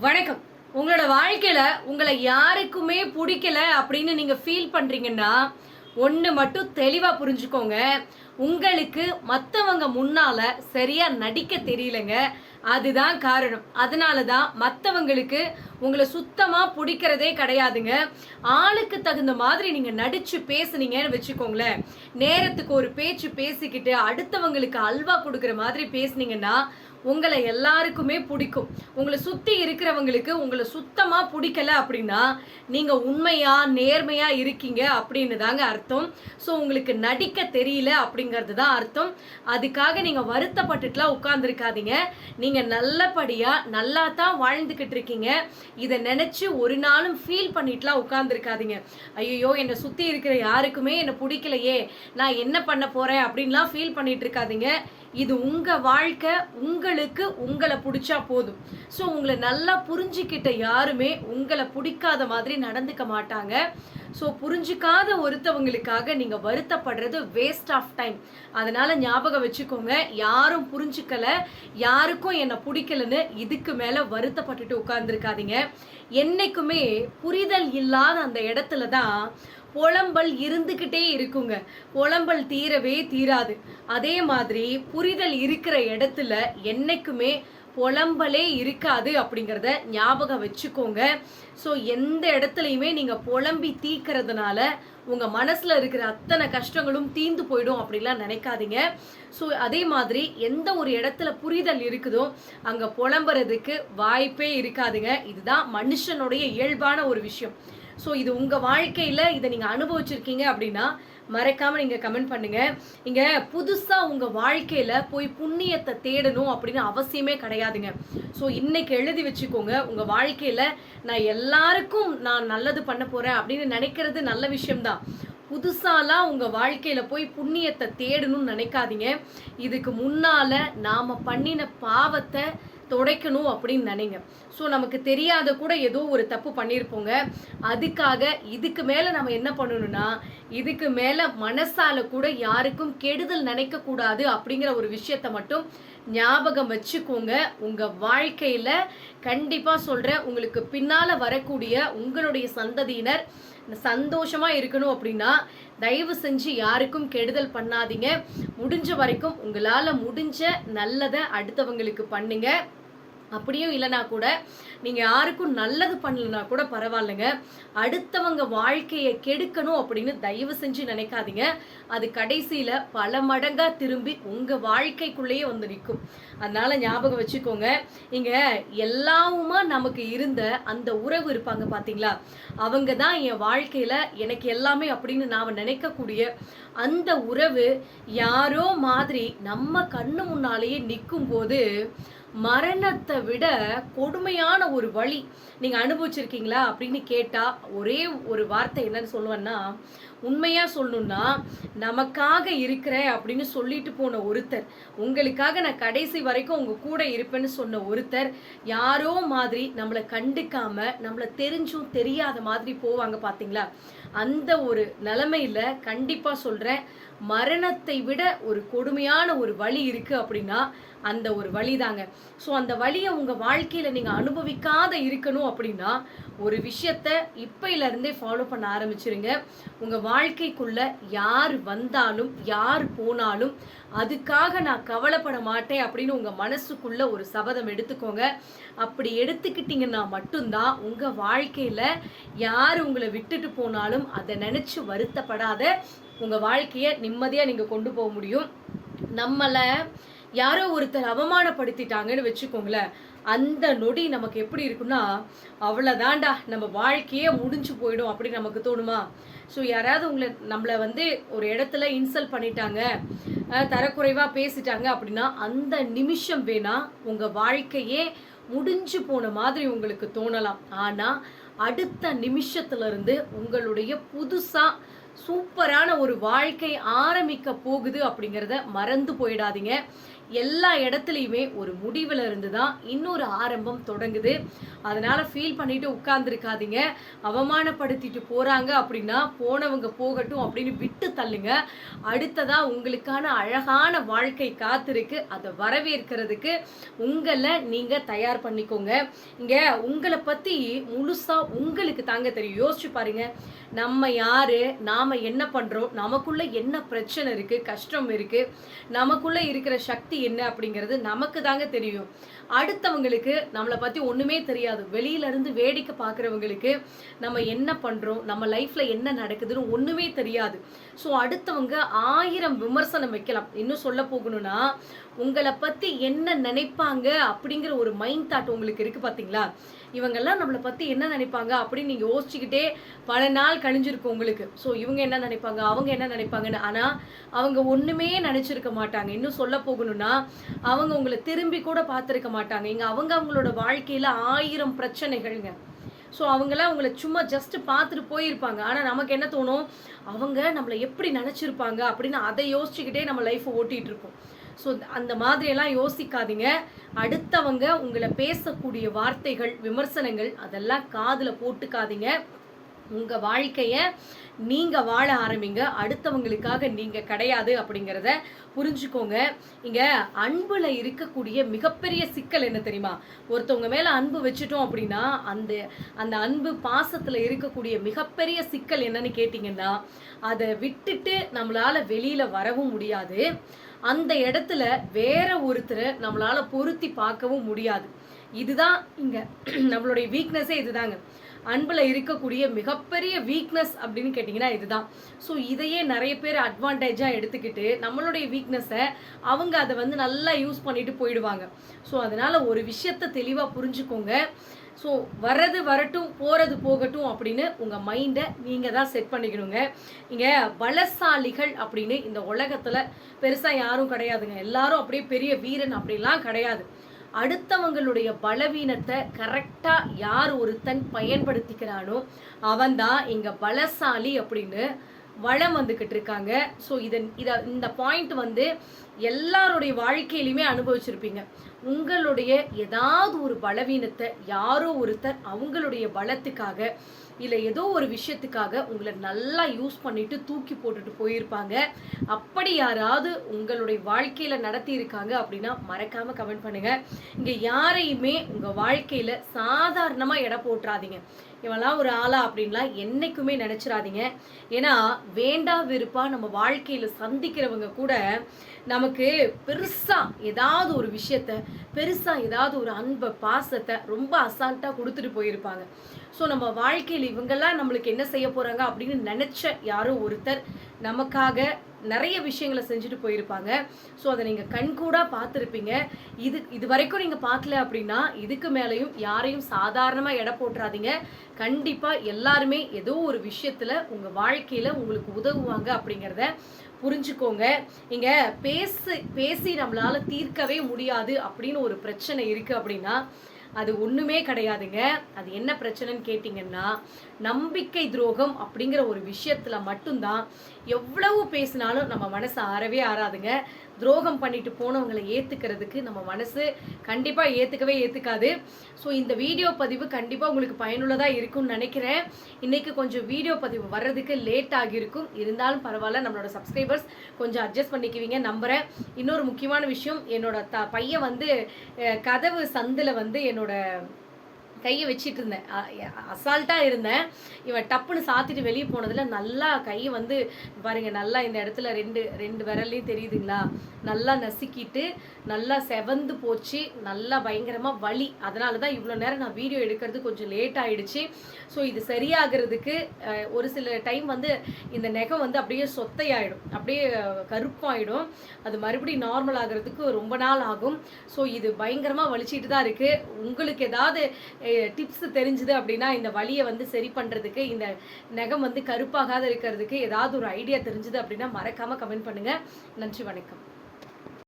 வணக்கம். உங்களோட வாழ்க்கையில உங்களை யாருக்குமே பிடிக்கல அப்படின்னு நீங்க ஃபீல் பண்றீங்கன்னா ஒன்று மட்டும் தெளிவாக புரிஞ்சுக்கோங்க. உங்களுக்கு மற்றவங்க முன்னால சரியா நடிக்க தெரியலங்க. அதுதான் காரணம். அதனால தான் மற்றவங்களுக்கு உங்களை சுத்தமாக பிடிக்கிறதே கிடையாதுங்க. ஆளுக்கு தகுந்த மாதிரி நீங்கள் நடித்து பேசுனீங்கன்னு வச்சுக்கோங்களேன். நேரத்துக்கு ஒரு பேச்சு பேசிக்கிட்டு அடுத்தவங்களுக்கு அல்வா கொடுக்குற மாதிரி பேசுனீங்கன்னா உங்களை எல்லாருக்குமே பிடிக்கும். உங்களை சுற்றி இருக்கிறவங்களுக்கு உங்களை சுத்தமாக பிடிக்கல அப்படின்னா நீங்கள் உண்மையாக நேர்மையாக இருக்கீங்க அப்படின்னு தாங்க அர்த்தம். ஸோ உங்களுக்கு நடிக்க தெரியல அப்படிங்கிறது தான் அர்த்தம். அதுக்காக நீங்கள் வருத்தப்பட்டுட்டுலாம் உட்காந்துருக்காதீங்க நீங்கள் நல்லபடியாக நல்லா தான் வாழ்ந்துக்கிட்டு இருக்கீங்க. இதை நினச்சி ஒரு நாளும் ஃபீல் பண்ணிட்டுலாம் உட்காந்துருக்காதீங்க ஐயோ என்னை சுற்றி இருக்கிற யாருக்குமே என்னை பிடிக்கலையே. நான் என்ன பண்ண போகிறேன் அப்படின்லாம் ஃபீல் பண்ணிட்டு இருக்காதீங்க. இது உங்கள் வாழ்க்கை உங்களுக்கு உங்களை பிடிச்சா போதும். ஸோ உங்களை நல்லா புரிஞ்சுக்கிட்ட யாருமே உங்களை பிடிக்காத மாதிரி நடந்துக்க மாட்டாங்க. ஸோ புரிஞ்சுக்காத ஒருத்தவங்களுக்காக நீங்கள் வருத்தப்படுறது வேஸ்ட் ஆஃப் டைம் அதனால் ஞாபகம் வச்சுக்கோங்க யாரும் புரிஞ்சுக்கலை யாருக்கும் என்னை பிடிக்கலன்னு இதுக்கு மேலே வருத்தப்பட்டுட்டு உட்கார்ந்துருக்காதீங்க. என்றைக்குமே புரிதல் இல்லாத அந்த இடத்துல தான் புலம்பல் இருந்துக்கிட்டே இருக்குங்க. புலம்பல் தீரவே தீராது. அதே மாதிரி புரிதல் இருக்கிற இடத்துல என்னைக்குமே புலம்பலே இருக்காது அப்படிங்கிறத ஞாபகம் வச்சுக்கோங்க. ஸோ எந்த இடத்துலையுமே நீங்கள் புலம்பி தீக்கிறதுனால உங்கள் மனசில் இருக்கிற அத்தனை கஷ்டங்களும் தீந்து போயிடும் அப்படிலாம் நினைக்காதீங்க. ஸோ அதே மாதிரி எந்த ஒரு இடத்துல புரிதல் இருக்குதோ அங்கே புலம்புறதுக்கு வாய்ப்பே இருக்காதுங்க. இதுதான் மனுஷனுடைய இயல்பான ஒரு விஷயம். ஸோ இது உங்கள் வாழ்க்கையில் இதை நீங்கள் அனுபவிச்சிருக்கீங்க அப்படின்னா மறக்காம நீங்க கமெண்ட் பண்ணுங்க. இங்கே புதுசா உங்க வாழ்க்கையில போய் புண்ணியத்தை தேடணும் அப்படின்னு அவசியமே கிடையாதுங்க. ஸோ இன்னைக்கு எழுதி வச்சுக்கோங்க. உங்க வாழ்க்கையில நான் எல்லாருக்கும் நான் நல்லது பண்ண போறேன் அப்படின்னு நினைக்கிறது நல்ல விஷயம்தான். புதுசாலாம் உங்கள் வாழ்க்கையில் போய் புண்ணியத்தை தேடணும்னு நினைக்காதீங்க. இதுக்கு முன்னால நாம பண்ணின பாவத்தை துடைக்கணும் அப்படின்னு நினைங்க. ஸோ நமக்கு தெரியாத கூட ஏதோ ஒரு தப்பு பண்ணியிருப்போங்க அதுக்காக இதுக்கு மேலே நம்ம என்ன பண்ணணும்னா இதுக்கு மேலே மனசால கூட யாருக்கும் கெடுதல் நினைக்கக்கூடாது அப்படிங்கிற ஒரு விஷயத்த மட்டும் ஞாபகம் வச்சுக்கோங்க. உங்கள் வாழ்க்கையில் கண்டிப்பாக சொல்கிறேன் உங்களுக்கு பின்னால் வரக்கூடிய உங்களுடைய சந்ததியினர் சந்தோஷமாக இருக்கணும் அப்படின்னா தயவு செஞ்சு யாருக்கும் கெடுதல் பண்ணாதீங்க. முடிஞ்ச வரைக்கும் உங்களால் முடிஞ்ச நல்லதை அடுத்தவங்களுக்கு பண்ணுங்கள் அப்படியும் இல்லைனா கூட நீங்கள் யாருக்கும் நல்லது பண்ணலனா கூட பரவாயில்லைங்க. அடுத்தவங்க வாழ்க்கையை கெடுக்கணும் அப்படின்னு தயவு செஞ்சு நினைக்காதீங்க. அது கடைசியில் பல மடங்காக திரும்பி உங்கள் வாழ்க்கைக்குள்ளேயே வந்து நிற்கும். அதனால் ஞாபகம் வச்சுக்கோங்க. இங்கே எல்லாவுமா நமக்கு இருந்த அந்த உறவு இருப்பாங்க பார்த்தீங்களா அவங்க தான் என் வாழ்க்கையில் எனக்கு எல்லாமே அப்படின்னு நாம் நினைக்கக்கூடிய அந்த உறவு யாரோ மாதிரி நம்ம கண்ணு முன்னாலேயே நிற்கும் போது மரணத்தை விட கொடுமையான ஒரு வழி. நீங்க அனுபவிச்சிருக்கீங்களா? அப்படின்னு கேட்டா ஒரே ஒரு வார்த்தை என்னன்னு சொல்லுவேன்னா உண்மையாக சொல்லணும்னா நமக்காக இருக்கிறேன் அப்படின்னு சொல்லிட்டு போன ஒருத்தர் உங்களுக்காக நான் கடைசி வரைக்கும் உங்கள் கூட இருப்பேன்னு சொன்ன ஒருத்தர் யாரோ மாதிரி நம்மளை கண்டுக்காம நம்மளை தெரிஞ்சும் தெரியாத மாதிரி போவாங்க பார்த்தீங்களா அந்த ஒரு நிலமையில் கண்டிப்பாக சொல்கிறேன் மரணத்தை விட ஒரு கொடுமையான ஒரு வழி இருக்குது அப்படின்னா அந்த ஒரு வழி தாங்க ஸோ அந்த வழியை உங்கள் வாழ்க்கையில் நீங்கள் அனுபவிக்காத இருக்கணும் அப்படின்னா ஒரு விஷயத்த இப்பையில இருந்தே ஃபாலோ பண்ண ஆரம்பிச்சிருங்க. உங்கள் வாழ்க்கைக்குள்ள யார் வந்தாலும் யார் போனாலும் அதுக்காக நான் கவலைப்பட மாட்டேன் அப்படின்னு உங்கள் மனசுக்குள்ள ஒரு சபதம் எடுத்துக்கோங்க. அப்படி எடுத்துக்கிட்டீங்கன்னா மட்டும்தான் உங்கள் வாழ்க்கையில் யார் உங்களை விட்டுட்டு போனாலும் அதை நினச்சி வருத்தப்படாத உங்கள் வாழ்க்கையை நிம்மதியாக நீங்கள் கொண்டு போக முடியும். நம்மளை யாரோ ஒருத்தர் அவமானப்படுத்திட்டாங்கன்னு வச்சுக்கோங்களேன் அந்த நொடி நமக்கு எப்படி இருக்குன்னா அவ்வளோதான்டா நம்ம வாழ்க்கையே முடிஞ்சு போயிடும் அப்படின்னு நமக்கு தோணுமா? ஸோ யாராவது உங்களை நம்மளை வந்து ஒரு இடத்துல இன்சல்ட் பண்ணிட்டாங்க தரக்குறைவாக பேசிட்டாங்க அப்படின்னா அந்த நிமிஷம் வேணா உங்கள் வாழ்க்கையே முடிஞ்சு போன மாதிரி உங்களுக்கு தோணலாம். ஆனால் அடுத்த நிமிஷத்துலேருந்து உங்களுடைய புதுசாக சூப்பரான ஒரு வாழ்க்கை ஆரம்பிக்க போகுது அப்படிங்கிறத மறந்து போயிடாதீங்க. எல்லா இடத்துலையுமே ஒரு முடிவில் இருந்து தான் இன்னொரு ஆரம்பம் தொடங்குது. அதனால் ஃபீல் பண்ணிட்டு உட்கார்ந்துருக்காதீங்க. அவமானப்படுத்திட்டு போகிறாங்க அப்படின்னா போனவங்க போகட்டும் அப்படின்னு விட்டு தள்ளுங்க. அடுத்ததாக உங்களுக்கான அழகான வாழ்க்கை காத்திருக்கு. அதை வரவேற்கிறதுக்கு உங்களை நீங்கள் தயார் பண்ணிக்கோங்க. இங்கே உங்களை பற்றி முழுசாக உங்களுக்கு தாங்க தெரியும். யோசிச்சு பாருங்க. நம்ம யாரு? நாம் என்ன பண்ணுறோம் நமக்குள்ளே என்ன பிரச்சனை இருக்குது கஷ்டம் இருக்குது நமக்குள்ளே இருக்கிற சக்தி என்ன அப்படிங்கிறது நமக்கு தாங்க தெரியும். அடுத்தவங்களுக்கு நம்மளை பற்றி ஒன்றுமே தெரியாது. வெளியில இருந்து வேடிக்கை பார்க்குறவங்களுக்கு நம்ம என்ன பண்ணுறோம் நம்ம லைஃப்பில் என்ன நடக்குதுன்னு ஒன்றுமே தெரியாது. ஸோ அடுத்தவங்க ஆயிரம் விமர்சனம் வைக்கலாம். இன்னும் சொல்ல போகணும்னா உங்களை பற்றி என்ன நினைப்பாங்க அப்படிங்கிற ஒரு மைண்ட் தாட் உங்களுக்கு இருக்குது பார்த்தீங்களா இவங்கெல்லாம் நம்மளை பற்றி என்ன நினைப்பாங்க அப்படின்னு நீங்கள் யோசிச்சுக்கிட்டே பல நாள் கழிஞ்சிருக்கும் உங்களுக்கு. ஸோ இவங்க என்ன நினைப்பாங்க? அவங்க என்ன நினைப்பாங்கன்னு? ஆனால் அவங்க ஒன்றுமே நினச்சிருக்க மாட்டாங்க. இன்னும் சொல்ல போகணும்னா அவங்க உங்களை திரும்பி கூட பார்த்துருக்க மாட்டாங்க. இங்கே அவங்க அவங்களோட வாழ்க்கையில் ஆயிரம் பிரச்சனைகள்ங்க. ஸோ அவங்களாம் அவங்கள சும்மா ஜஸ்ட் பார்த்துட்டு போயிருப்பாங்க. ஆனால் நமக்கு என்ன தோணும்? அவங்க நம்மளை எப்படி நினச்சிருப்பாங்க அப்படின்னு அதை யோசிச்சுக்கிட்டே நம்ம லைஃப்பை ஓட்டிகிட்டு இருப்போம் ஸோ அந்த மாதிரியெல்லாம் யோசிக்காதீங்க. அடுத்தவங்க உங்களை பேசக்கூடிய வார்த்தைகள் விமர்சனங்கள் அதெல்லாம் காதில் போட்டுக்காதீங்க. உங்கள் வாழ்க்கையை நீங்கள் வாழ ஆரம்பிங்க. அடுத்தவங்களுக்காக நீங்கள் கிடையாது அப்படிங்கிறத புரிஞ்சுக்கோங்க. இங்கே அன்பில் இருக்கக்கூடிய மிகப்பெரிய சிக்கல் என்ன தெரியுமா? ஒருத்தவங்க மேலே அன்பு வச்சுட்டோம் அப்படின்னா அந்த அந்த அன்பு பாசத்தில் இருக்கக்கூடிய மிகப்பெரிய சிக்கல் என்னன்னு கேட்டிங்கன்னா அதை விட்டுட்டு நம்மளால் வெளியில் வரவும் முடியாது. அந்த இடத்துல வேற ஒருத்தரை நம்மளால பொருத்தி பார்க்கவும் முடியாது. இதுதான் இங்க நம்மளுடைய வீக்னஸே இதுதாங்க. அன்பில் இருக்கக்கூடிய மிகப்பெரிய வீக்னஸ் அப்படின்னு கேட்டிங்கன்னா இதுதான். ஸோ இதையே நிறைய பேர் அட்வான்டேஜாக எடுத்துக்கிட்டு நம்மளுடைய வீக்னஸை அவங்க அதை வந்து நல்லா யூஸ் பண்ணிட்டு போயிடுவாங்க. ஸோ அதனால ஒரு விஷயத்த தெளிவாக புரிஞ்சுக்கோங்க. ஸோ வர்றது வரட்டும் போகிறது போகட்டும் அப்படின்னு உங்கள் மைண்டை நீங்கள் தான் செட் பண்ணிக்கணுங்க. இங்கே பலசாலிகள் அப்படின்னு இந்த உலகத்தில் பெருசாக யாரும் கிடையாதுங்க. எல்லாரும் அப்படியே பெரிய வீரன் அப்படிலாம் கிடையாது. அடுத்தவங்களுடைய பலவீனத்தை கரெக்டாக யார் ஒருத்தன் பயன்படுத்திக்கிறானோ அவன்தான் இங்கே பலசாலி அப்படின்னு வளம் வந்துக்கிட்டு இருக்காங்க. ஸோ இதன் இதை இந்த பாயிண்ட் வந்து எல்லாருடைய வாழ்க்கையிலுமே அனுபவிச்சிருப்பீங்க. உங்களுடைய ஏதாவது ஒரு பலவீனத்தை யாரோ ஒருத்தர் அவங்களுடைய பலத்துக்காக இல்லை ஏதோ ஒரு விஷயத்துக்காக உங்களை நல்லா யூஸ் பண்ணிட்டு தூக்கி போட்டுட்டு போயிருப்பாங்க. அப்படி யாராவது உங்களுடைய வாழ்க்கையில நடத்தியிருக்காங்க அப்படின்னா மறக்காம கமெண்ட் பண்ணுங்க. இங்க யாரையுமே உங்க வாழ்க்கையில சாதாரணமா எடை போட்டுறாதீங்க. இவெல்லாம் ஒரு ஆளா அப்படின்லாம் என்னைக்குமே நினச்சிடாதீங்க ஏன்னா வேண்டா விருப்பா நம்ம வாழ்க்கையில் சந்திக்கிறவங்க கூட நமக்கு பெருசாக ஏதாவது ஒரு விஷயத்த பெருசாக ஏதாவது ஒரு அன்பை பாசத்தை ரொம்ப அசால்ட்டாக கொடுத்துட்டு போயிருப்பாங்க. ஸோ நம்ம வாழ்க்கையில் இவங்கெல்லாம் நம்மளுக்கு என்ன செய்ய போகிறாங்க அப்படின்னு நினச்ச யாரோ ஒருத்தர் நமக்காக நிறைய விஷயங்களை செஞ்சுட்டு போயிருப்பாங்க. ஸோ அதை நீங்கள் கண்கூடாக பார்த்துருப்பீங்க. இது இது வரைக்கும் நீங்கள் பார்க்கல அப்படின்னா இதுக்கு மேலேயும் யாரையும் சாதாரணமாக எடை போட்டுறாதீங்க. கண்டிப்பாக எல்லாருமே ஏதோ ஒரு விஷயத்தில் உங்கள் வாழ்க்கையில் உங்களுக்கு உதவுவாங்க அப்படிங்கிறத புரிஞ்சுக்கோங்க. இங்கே பேசு பேசி நம்மளால் தீர்க்கவே முடியாது அப்படின்னு ஒரு பிரச்சனை இருக்குது அப்படின்னா அது ஒண்ணுமே கிடையாதுங்க. அது என்ன பிரச்சனைன்னு கேட்டிங்கன்னா நம்பிக்கை துரோகம் அப்படிங்கிற ஒரு விஷயத்துல மட்டும்தான் எவ்வளவு பேசினாலும் நம்ம மனசு ஆறவே ஆறாதுங்க. துரோகம் பண்ணிட்டு போனவங்களை ஏற்றுக்கிறதுக்கு நம்ம மனசு கண்டிப்பாக ஏற்றுக்கவே ஏற்றுக்காது ஸோ இந்த வீடியோ பதிவு கண்டிப்பாக உங்களுக்கு பயனுள்ளதாக இருக்கும்னு நினைக்கிறேன். இன்னைக்கு கொஞ்சம் வீடியோ பதிவு வர்றதுக்கு லேட் ஆகியிருக்கும். இருந்தாலும் பரவாயில்ல நம்மளோட சப்ஸ்கிரைபர்ஸ் கொஞ்சம் அட்ஜஸ்ட் பண்ணிக்குவீங்க நம்புகிறேன் இன்னொரு முக்கியமான விஷயம் என்னோட த பையன் வந்து கதவு சந்தில் வந்து என்னோட கையை வச்சிட்டு இருந்தேன் அசால்ட்டாக இருந்தேன். இவன் டப்புன்னு சாத்திட்டு வெளியே போனதில் நல்லா கை வந்து பாருங்க நல்லா இந்த இடத்துல ரெண்டு ரெண்டு விரல்லையும் தெரியுதுங்களா? நல்லா நசுக்கிட்டு நல்லா செவந்து போச்சு. நல்லா பயங்கரமாக வலி. அதனால தான் இவ்வளோ நேரம் நான் வீடியோ எடுக்கிறது கொஞ்சம் லேட் ஆகிடுச்சு ஸோ இது சரியாகிறதுக்கு ஒரு சில டைம் வந்து இந்த நெகம் வந்து அப்படியே சொத்தையாயிடும். அப்படியே கருப்பாயிடும். அது மறுபடியும் நார்மல் ஆகிறதுக்கு ரொம்ப நாள் ஆகும். ஸோ இது பயங்கரமாக வலிச்சிட்டு தான் இருக்குது உங்களுக்கு ஏதாவது டிப்ஸ் தெரிஞ்சுது அப்படின்னா இந்த வலியை வந்து சரி பண்ணுறதுக்கு இந்த நகம் வந்து கருப்பாகாத இருக்கிறதுக்கு ஏதாவது ஒரு ஐடியா தெரிஞ்சுது அப்படின்னா மறக்காமல் கமெண்ட் பண்ணுங்கள் நன்றி வணக்கம்.